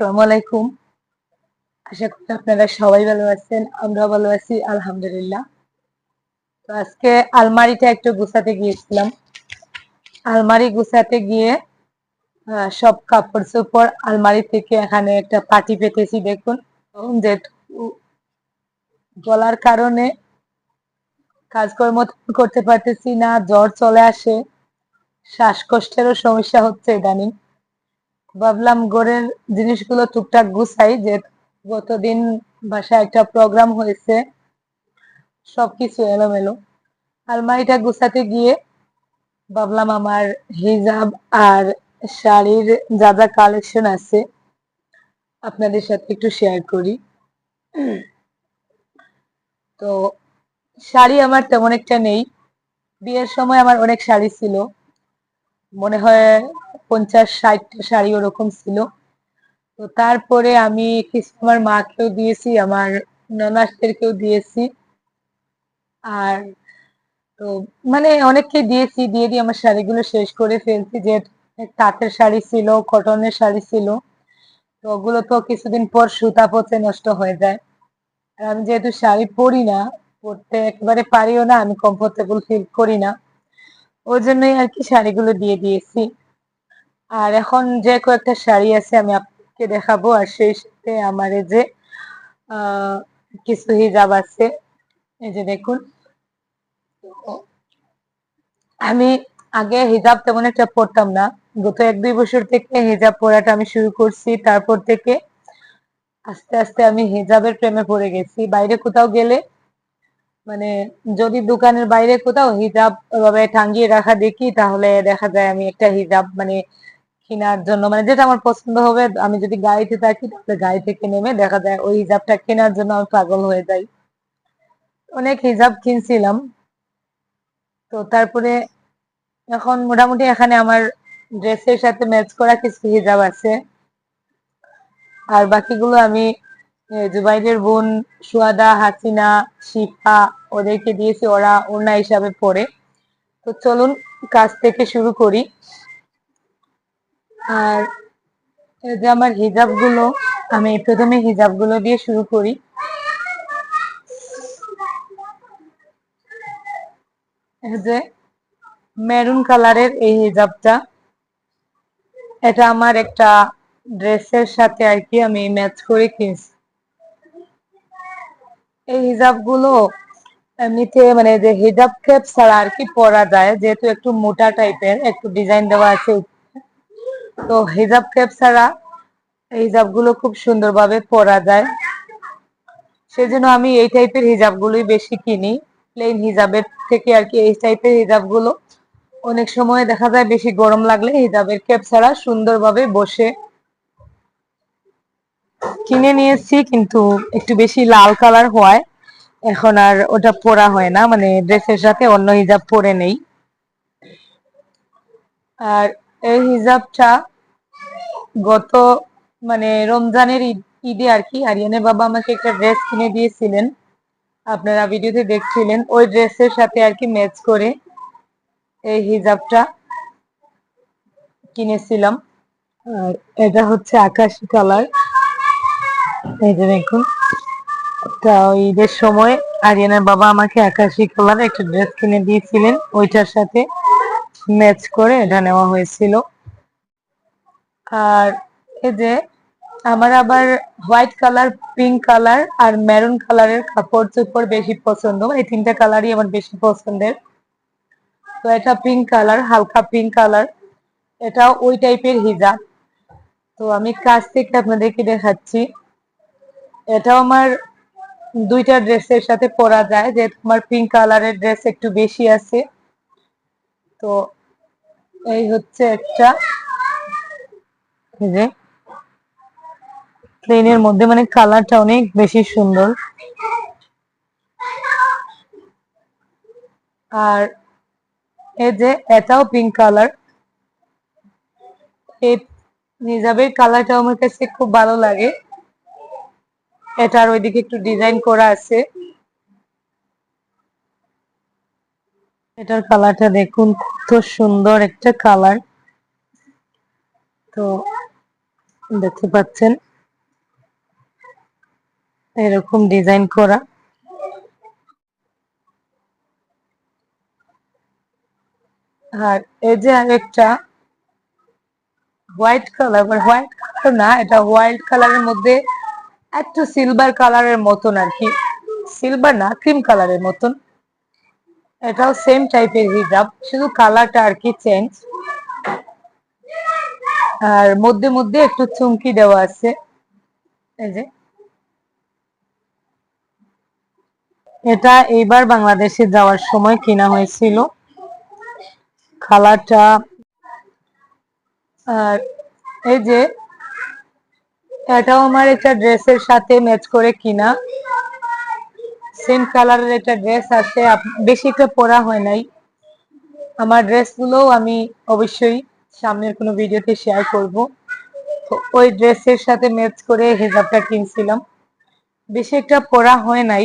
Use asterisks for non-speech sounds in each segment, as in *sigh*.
আসসালামু আলাইকুম। আশা করি আপনারা সবাই ভালো আছেন আমরা ভালো আছি, আলহামদুলিল্লাহ। তো আজকে আলমারিটা একটু গুছাতে গিয়েছিলাম। আলমারি গুছাতে গিয়ে সব কাপড় চোপড় আলমারি থেকে এখানে একটা পাটি পেতেছি, দেখুন। যে গলার কারণে কাজকর্ম করতে পারতেছি না, জ্বর চলে আসে। শ্বাসকষ্টেরও সমস্যা হচ্ছে ইদানিং। ভাবলাম ঘরের জিনিসগুলো টুকটাক গুছাই, যে গতদিন বাসায় একটা প্রোগ্রাম হয়েছে, সবকিছু এলোমেলো। আলমারিটা গুছাতে গিয়ে ভাবলাম আমার হিজাব আর শাড়ির যা যা কালেকশন আছে, আপনাদের সাথে একটু শেয়ার করি। তো শাড়ি আমার তেমন একটা নেই। বিয়ের সময় আমার অনেক শাড়ি ছিল। মনে হয় পঞ্চাশ, ষাটটা শাড়ি ওরকম ছিল। তো তারপরে আমি কিছু আমার মাকেও দিয়েছি, আমার ননাসদেরকেও দিয়েছি। আর তো মানে অনেককে দিয়েছি, দিয়ে দিয়ে আমার শাড়িগুলো শেষ করে ফেলছি, যে তাঁতের শাড়ি ছিল, কটনের শাড়ি ছিল। তো ওগুলো তো কিছুদিন পর সুতা পচে নষ্ট হয়ে যায়। আর আমি যেহেতু শাড়ি পরি না, পরতে একেবারে পারিও না, আমি কমফোর্টেবল ফিল করি না। ওই জন্যই আর কি শাড়িগুলো দিয়ে দিয়েছি। আর এখন যে কয়েকটা শাড়ি আছে আমি আপনাকে দেখাবো, আর সেই সাথে আমার এই যে কিছু হিজাব আছে। এই যে দেখুন। আমি আগে হিজাব তেমন একটা পরতাম না। গত এক দুই বছর থেকে হিজাব পরাটা আমি শুরু করছি। তারপর থেকে আস্তে আস্তে আমি হিজাবের প্রেমে পড়ে গেছি। বাইরে কোথাও গেলে মানে যদি দোকানের বাইরে কোথাও হিজাব ওভাবে টাঙ্গিয়ে রাখা দেখি, তাহলে দেখা যায় আমি একটা হিজাব মানে কেনার জন্য মানে যেটা আমার পছন্দ হবে, আমি যদি গাড়িতে থাকি, তাহলে গাড়ি থেকে নেমে দেখা যায় ওই হিজাবটা কেনার জন্য আমি পাগল হয়ে যাই। অনেক হিজাব কিনছিলাম। তো তারপরে এখন মোটামুটি এখানে আমার ড্রেসের সাথে ম্যাচ করা কিছু হিজাব আছে। আর বাকিগুলো আমি জুবাইরের বোন সুয়াদা, হাসিনা, শিফা, ওদেরকে দিয়েছি, ওরা ওড়না হিসাবে পরে। তো চলুন, কাজ থেকে শুরু করি। আর এই যে আমার হিজাবগুলো আমি প্রথমে হিজাবগুলো দিয়ে শুরু করি। যে মেরুন কালারের এই হিজাবটা, এটা আমার একটা ড্রেসের সাথে আর কি আমি ম্যাচ করে কিনছি। এই হিজাবগুলো এমনিতে মানে যে হিজাব ক্যাপ ছাড়া আর কি পরা যায়, যেহেতু একটু মোটা টাইপের একটু ডিজাইন দেওয়া আছে তো হিজাব ক্যাপ ছাড়া হিজাবগুলো খুব সুন্দরভাবে পরা যায়। সেজন্য আমি এই টাইপের হিজাব গুলোই বেশি কিনি। প্লেন হিজাবের থেকে আর কি এই টাইপের হিজাবগুলো অনেক সময় দেখা যায় বেশি গরম লাগলে হিজাবের ক্যাপ ছাড়া সুন্দরভাবে বসে। কিনে নিয়েছি কিন্তু একটু বেশি লাল কালার হওয়ায় এখন আর ওটা পরা হয় না মানে ড্রেসের সাথে অন্য হিজাব পরে নেই। আর এই হিজাবটা গত মানে রমজানের ঈদে আর কি, আরিয়ানের বাবা আমাকে একটা ড্রেস কিনে দিয়েছিলেন। আপনারা ভিডিওতে দেখছিলেন, ওই ড্রেসের সাথে আর কি ম্যাচ করে এই হিজাবটা কিনেছিলাম। আর এটা হচ্ছে আকাশি কালার। এই যে দেখুন, তা ঈদের সময় আরিয়ানার বাবা আমাকে আকাশি কালার একটা ড্রেস কিনে দিয়েছিলেন, ওইটার সাথে। ম্যাচ করে এটা নেওয়া হয়েছিল। আর এই যে আমার আবার হোয়াইট কালার পিঙ্ক কালার আর মেরুন কালারের কাপড় চোপড় বেশি পছন্দ। এই তিনটা কালারই আমার বেশি পছন্দের। তো এটা পিঙ্ক কালার হালকা পিঙ্ক কালার এটা ওই টাইপের হিজাব। তো আমি কাছ থেকে আপনাদেরকে দেখাচ্ছি। এটাও আমার দুইটা ড্রেসের সাথে পরা যায় যে তোমার পিঙ্ক কালারের ড্রেস একটু বেশি আছে। তো এই হচ্ছে একটা যে প্লেনের মধ্যে মানে কালারটা অনেক বেশি সুন্দর। আর এই যে এটাও পিঙ্ক কালার এই নিজাবের কালারটা আমার কাছে খুব ভালো লাগে। এটার ওইদিকে একটু ডিজাইন করা আছে। এটার কালারটা দেখুন, কত সুন্দর একটা কালার। তো দেখতে পাচ্ছেন, এরকম ডিজাইন করা। আর এই যে আরেকটা হোয়াইট কালার মানে হোয়াইট কালার না, এটা হোয়াইট কালারের মধ্যে একটু সিলভার কালারের মতন আর কি। সিলভার না, ক্রিম কালারের মতন। এটাও সেম টাইপের হিজাব শুধু কালারটা আর কি চেঞ্জ আর মধ্যে মধ্যে একটু চুমকি দেওয়া আছে। এই যে। এটা এইবার বাংলাদেশে যাওয়ার সময় কেনা হয়েছিল। কালারটা আর এই যে, এটাও আমার একটা ড্রেসের সাথে ম্যাচ করে কিনা। সেম কালারের একটা ড্রেস আছে। বেশি একটা পরা হয় নাই। আমার ড্রেসগুলোও আমি অবশ্যই সামনের কোনো ভিডিওতে শেয়ার করব। তো ওই ড্রেসের সাথে ম্যাচ করে হেজাবটা কিনছিলাম। বেশি একটা পরা হয় নাই।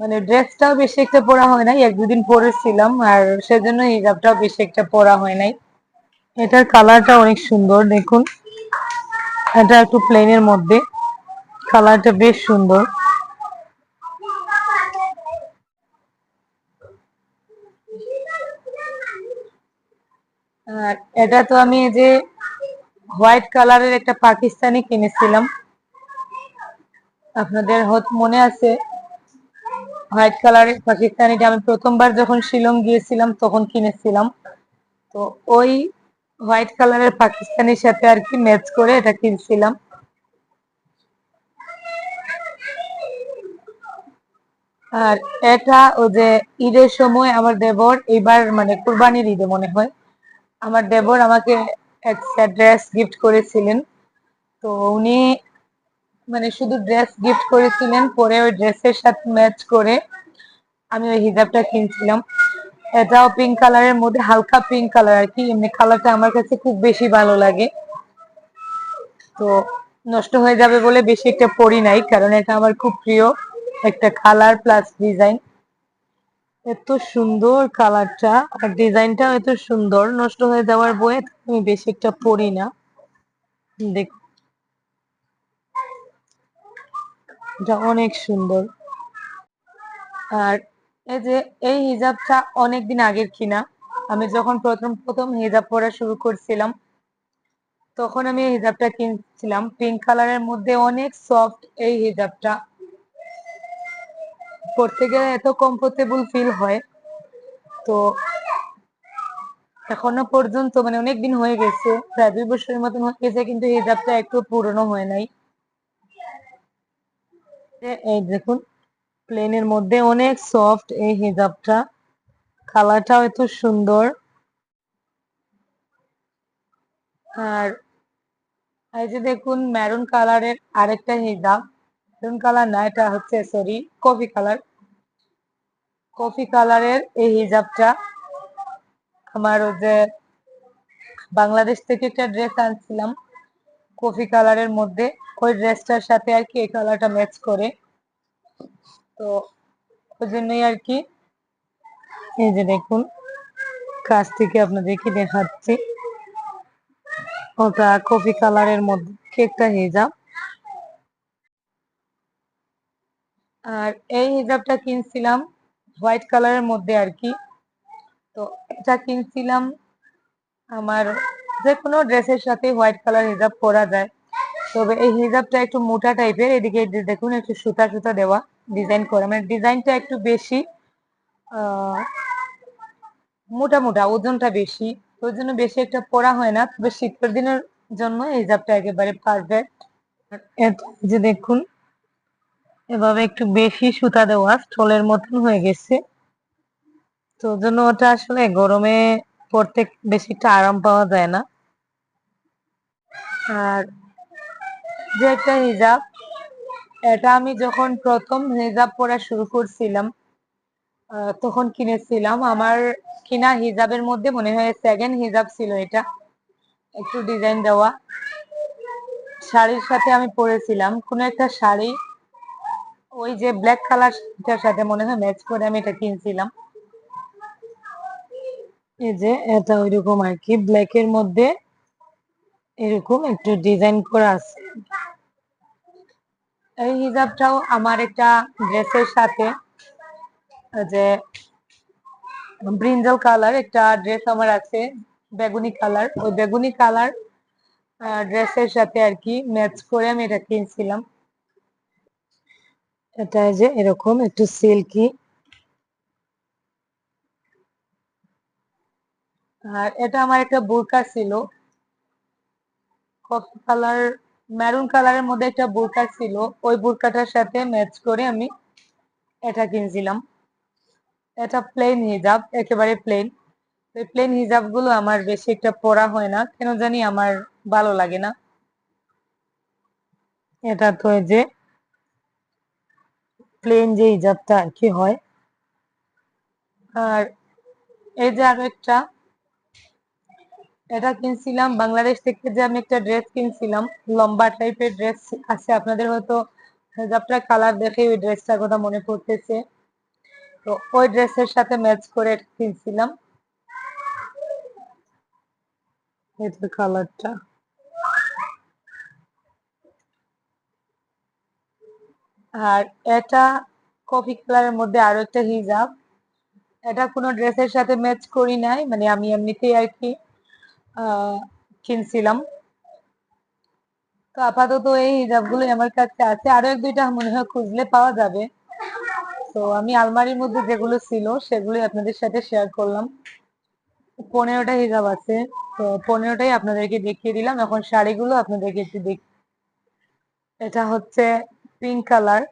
মানে ড্রেসটাও বেশি একটা পরা হয় নাই। এক দুদিন পরেছিলাম আর সেজন্য হিজাবটাও বেশি একটা পরা হয় নাই। এটার কালারটা অনেক সুন্দর, দেখুন। এটা একটু প্লেনের মধ্যে। কালারটা বেশ সুন্দর। এটা তো আমি যে হোয়াইট কালারের একটা পাকিস্তানি কিনেছিলাম। আপনাদের হত মনে আছে, হোয়াইট কালারের পাকিস্তানিটা আমি প্রথমবার যখন শিলং গিয়েছিলাম তখন কিনেছিলাম। তো ওই হোয়াইট কালারের পাকিস্তানির সাথে আর কি ম্যাচ করে এটা কিনছিলাম। আর এটা ও যে ঈদের সময় আমার দেবর এবার মানে কুরবানির ঈদে মনে হয়। আমার দেবর আমাকে একটা ড্রেস গিফট করেছিলেন। তো উনি মানে শুধু ড্রেস গিফট করেছিলেন, পরে ওই ড্রেসের সাথে ম্যাচ করে আমি ওই হিজাবটা কিনছিলাম। এটাও পিঙ্ক কালারের মধ্যে, হালকা পিঙ্ক কালার আর কি, এমনি কালারটা আমার কাছে খুব বেশি ভালো লাগে। তো নষ্ট হয়ে যাবে বলে বেশি একটা পরি নাই, কারণ এটা আমার খুব প্রিয় একটা কালার প্লাস ডিজাইন এত সুন্দর কালারটা। আর ডিজাইনটাও এত সুন্দর। নষ্ট হয়ে যাওয়ার বয়ে আমি বেশি একটা পরি না। দেখো। অনেক সুন্দর। আর এই যে, এই হিজাবটা অনেকদিন আগের কিনা। আমি যখন প্রথম প্রথম হিজাব পরা শুরু করছিলাম, তখন আমি এই হিজাবটা কিনছিলাম। পিঙ্ক কালারের মধ্যে অনেক সফট এই হিজাবটা। পরতে গেলে এত কমফোর্টেবল ফিল হয়। তো এখনও পর্যন্ত মানে অনেক দিন হয়ে গেছে, প্রায় দুই বছরের মতন হয়ে গেছে, কিন্তু হিজাবটা একটু পুরনো হয় নাই। এই দেখুন প্লেনের মধ্যে অনেক সফট এই হিজাবটা। কালারটাও এত সুন্দর। আর, এই যে দেখুন মেরুন কালারের আরেকটা হিজাব। মেরুন কালার না এটা হচ্ছে সরি কফি কালার কফি কালারের এই হিজাবটা আমার যে বাংলাদেশ থেকে একটা ড্রেস আনছিলাম। কফি কালারের মধ্যে ওই ড্রেসটার সাথে আর কি এই কালারটা ম্যাচ করে। তো ওই জন্যই আর কি এই যে দেখুন, কাছ থেকে আপনাদেরকে দেখাচ্ছি। ওটা কফি কালারের মধ্যে একটা হিজাব। আর এই হিজাবটা কিনছিলাম হোয়াইট কালারের মধ্যে আর কি। তো এটা কিনছিলাম আমার যে কোনো ড্রেসের সাথে হোয়াইট কালার হিজাব পরা যায়। তবে এই হিজাবটা একটু মোটা টাইপের, এদিকে দেখুন একটু সুতা সুতা দেওয়া ডিজাইন করা। মানে ডিজাইনটা একটু বেশি মোটা মোটা, ওজনটা বেশি। ওই জন্য বেশি একটা পরা হয় না। তবে শীতের দিনের জন্য এই হিজাবটা একেবারে পারফেক্ট যে দেখুন এভাবে একটু বেশি সুতা দেওয়া স্টলের মতন হয়ে গেছে। তো জন্য ওটা আসলে গরমে পড়তে বেশি একটা আরাম পাওয়া যায় না। আর যে একটা হিজাব, এটা আমি যখন প্রথম হিজাব পরা শুরু করছিলাম তখন কিনেছিলাম। আমার কিনা হিজাবের মধ্যে মনে হয় সেকেন্ড হিজাব ছিল এটা, একটু ডিজাইন দেওয়া। শাড়ির সাথে আমি পরেছিলাম। কোনো একটা শাড়ি ওই যে ব্ল্যাক কালারটার সাথে মনে হয় ম্যাচ করে আমি এটা কিনছিলাম। এই যে এটা ওইরকম আর কি ব্ল্যাক এর মধ্যে এরকম একটু ডিজাইন করা আছে। এই হিজাবটাও আমার একটা ড্রেসের সাথে যে ব্রিঞ্জাল কালার একটা ড্রেস আমার আছে, বেগুনি কালার ওই বেগুনি কালার ড্রেসের সাথে আর কি ম্যাচ করে আমি এটা কিনছিলাম। এটা যে এরকম একটু সিল্কি। আর এটা আমার একটা বোরকা ছিল। কফি কালার, মেরুন কালারের মধ্যে একটা বোরকা ছিল। ওই বোরকাটার সাথে ম্যাচ করে আমি এটা কিনছিলাম। এটা প্লেন হিজাব, একেবারে প্লেন। ওই প্লেন হিজাবগুলো আমার বেশি একটা পরা হয় না। কেন জানি আমার ভালো লাগে না। এটা তো যে প্লেন যে হিজাবটা আর কি হয়। আর এই যে আরও একটা, এটা কিনছিলাম, বাংলাদেশ থেকে যে আমি একটা ড্রেস কিনছিলাম, লম্বা টাইপের ড্রেস আছে, আপনাদের হয়তো হিজাবটার কালার দেখে ওই ড্রেসটার কথা মনে পড়তেছে। তো ওই ড্রেসের সাথে ম্যাচ করে কিনছিলাম। তো কালারটা আর এটা কফি কালারের মধ্যে আরও একটা হিজাব এটা কোনো ড্রেসের সাথে ম্যাচ করি নাই মানে আমি এমনিতেই আর কি কিনছিলাম। তো আপাতত এই হিজাবগুলো আমার কাছে আছে। আরও এক দুইটা মনে হয় খুঁজলে পাওয়া যাবে। তো আমি আলমারির মধ্যে যেগুলো ছিল, সেগুলোই আপনাদের সাথে শেয়ার করলাম। পনেরোটা হিজাব আছে, তো পনেরোটাই আপনাদেরকে দেখিয়ে দিলাম। এখন শাড়িগুলো আপনাদেরকে একটু দেখ এটা হচ্ছে পিঙ্ক কালার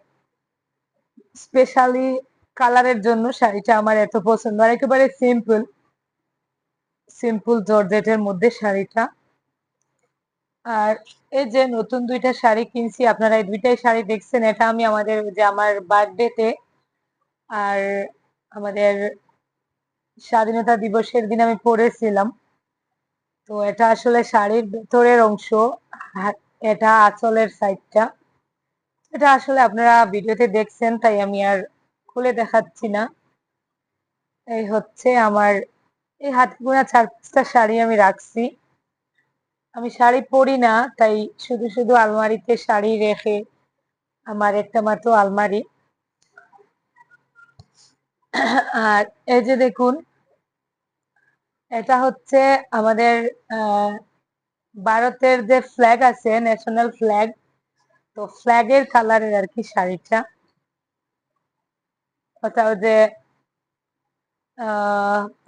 স্পেশালি কালারের জন্য শাড়িটা আমার এত পছন্দ আর একেবারে সিম্পল সিম্পল জর্জেটের মধ্যে শাড়িটা আর এই যে নতুন দুইটা শাড়ি কিনছি আপনারা এই দুইটাই শাড়ি দেখছেন এটা আমি আমাদের যে আমার বার্থডেতে আর আমাদের স্বাধীনতা দিবসের দিন আমি পরেছিলাম তো এটা আসলে শাড়ির ভেতরের অংশ এটা আঁচলের সাইডটা এটা আসলে আপনারা ভিডিওতে দেখছেন, তাই আমি আর খুলে দেখাচ্ছি না। এই হচ্ছে আমার, এই হাত গোনা চার পাঁচটা শাড়ি আমি রাখছি। আমি শাড়ি পরি না, তাই শুধু শুধু আলমারিতে শাড়ি রেখে আমার একটা মাত্র আলমারি। আর এই যে দেখুন, এটা হচ্ছে আমাদের ভারতের যে ফ্ল্যাগ আছে ন্যাশনাল ফ্ল্যাগ তো ফ্ল্যাগের কালারের আর কি শাড়িটা। ওটা যে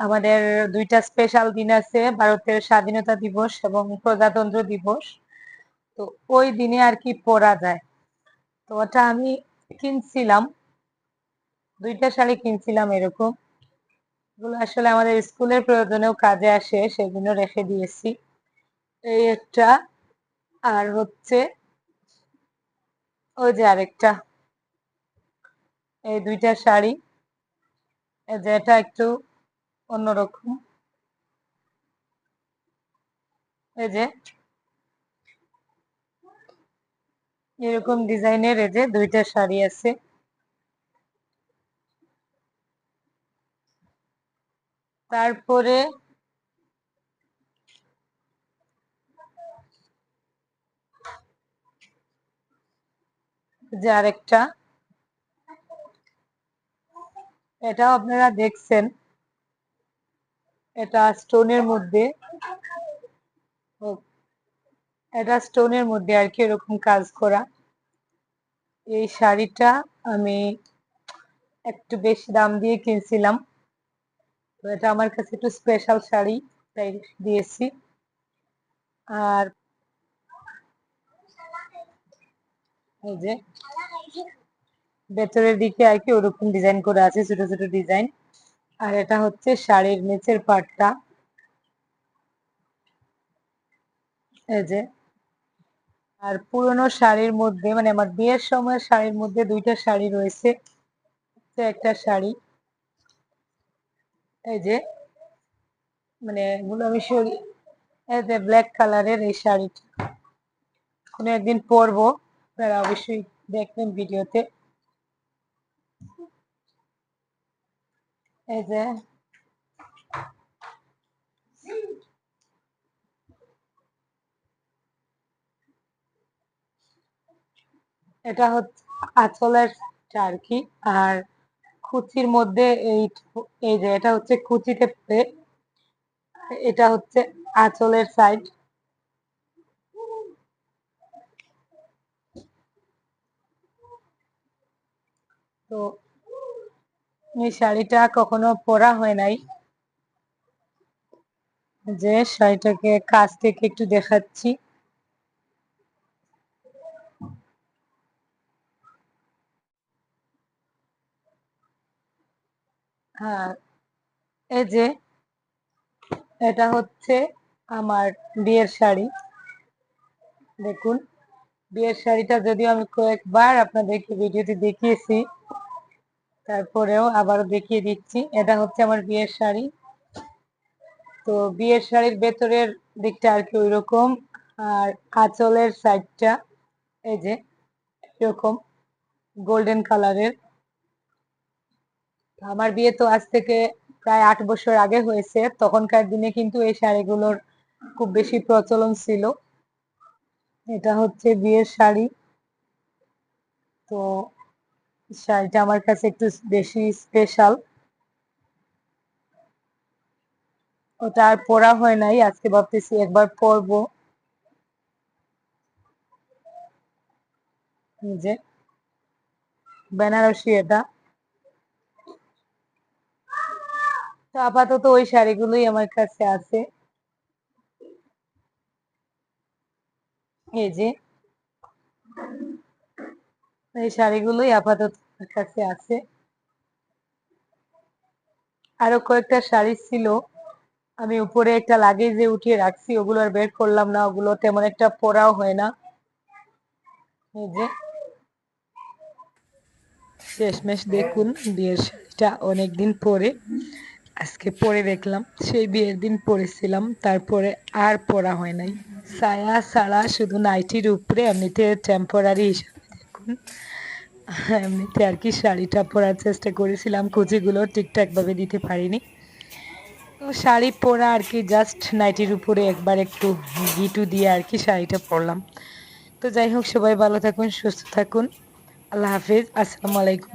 আমাদের দুইটা স্পেশাল দিন আছে, ভারতের স্বাধীনতা দিবস এবং প্রজাতন্ত্র দিবস। তো ওই দিনে আর কি পরা যায়। তো ওটা আমি কিনছিলাম, দুইটা শাড়ি কিনছিলাম এরকম। এগুলো আসলে আমাদের স্কুলের প্রয়োজনেও কাজে আসে সেগুলো রেখে দিয়েছি। এই একটা, আর হচ্ছে ওই যে আরেকটা। এই দুইটা শাড়ি। যেটা একটু অন্যরকম। এই যে এরকম ডিজাইনের এই যে দুইটা শাড়ি আছে। তারপরে যে আরেকটা। এটাও আপনারা দেখছেন। এটা স্টোনের মধ্যে। এটা স্টোনের মধ্যে আর কি এরকম কাজ করা। এই শাড়িটা আমি একটু বেশি দাম দিয়ে কিনছিলাম। তো এটা আমার কাছে একটু স্পেশাল শাড়ি, তাই দিয়েছি। আর যে, ভেতরের দিকে আর কি ওরকম ডিজাইন করে আছে, ছোট ছোট ডিজাইন আর এটা হচ্ছে শাড়ির নিচের পাটটা। যে, আর পুরনো শাড়ির মধ্যে মানে আমার বিয়ের সময় শাড়ির মধ্যে দুইটা শাড়ি রয়েছে। একটা শাড়ি, এই যে মানে আমি সরি, এই যে ব্ল্যাক কালারের এই শাড়িটা। কোনো একদিন পরবো। আপনারা অবশ্যই দেখবেন ভিডিওতে। এই যে। এটা হচ্ছে আঁচলের আর কি আর কুচির মধ্যে এই এই যে এটা হচ্ছে কুচিতে এটা হচ্ছে আঁচলের সাইড। তো এই শাড়িটা কখনো পরা হয় নাই। যে শাড়িটাকে কাছ থেকে একটু দেখাচ্ছি। হ্যাঁ এই যে এটা হচ্ছে আমার বিয়ের শাড়ি। দেখুন, বিয়ের শাড়িটা যদিও আমি কয়েকবার আপনাদেরকে ভিডিওতে দেখিয়েছি তারপরেও আবারও দেখিয়ে দিচ্ছি। এটা হচ্ছে আমার বিয়ের শাড়ি। তো বিয়ের শাড়ির ভেতরের দিকটা আর কি ওই রকম আর আঁচলের সাইডটা এই যে, এরকম গোল্ডেন কালারের আমার বিয়ে তো আজ থেকে প্রায় আট বছর আগে হয়েছে। তখনকার দিনে কিন্তু এই শাড়িগুলোর খুব বেশি প্রচলন ছিল। এটা হচ্ছে বিয়ের শাড়ি। তো শাড়িটা আমার কাছে একটু বেশি স্পেশাল ওটা আর পরা হয় নাই, আজকে ভাবতেছি একবার পরবো। যে, বেনারসি এটা। তো আপাতত ওই শাড়িগুলোই আমার কাছে আছে। এই যে এই শাড়িগুলোই আপাতত কাছে আছে। আরও কয়েকটা শাড়ি ছিল। আমি উপরে একটা লাগেজে উঠিয়ে রাখছি, ওগুলো আর বের করলাম না, ওগুলো তেমন একটা পরাও হয় না। এই যে। শেষমেশ দেখুন, বিয়ের শাড়িটা অনেকদিন পরে, আজকে পরে দেখলাম, সেই বিয়ের দিন পরেছিলাম, তারপরে আর পরা হয় নাই। সায়া ছাড়া শুধু নাইটির উপরে, এমনিতে টেম্পোরারি হিসাবে দেখুন। *laughs* এমনিতে আর কি শাড়িটা পরার চেষ্টা করেছিলাম, কুচিগুলো ঠিকঠাকভাবে দিতে পারিনি। তো শাড়ি পরা আর কি জাস্ট নাইটির উপরে একবার একটু গিটু দিয়ে আর কি শাড়িটা পরলাম। তো যাই হোক, সবাই ভালো থাকুন, সুস্থ থাকুন। আল্লাহ হাফিজ, আসসালামু আলাইকুম।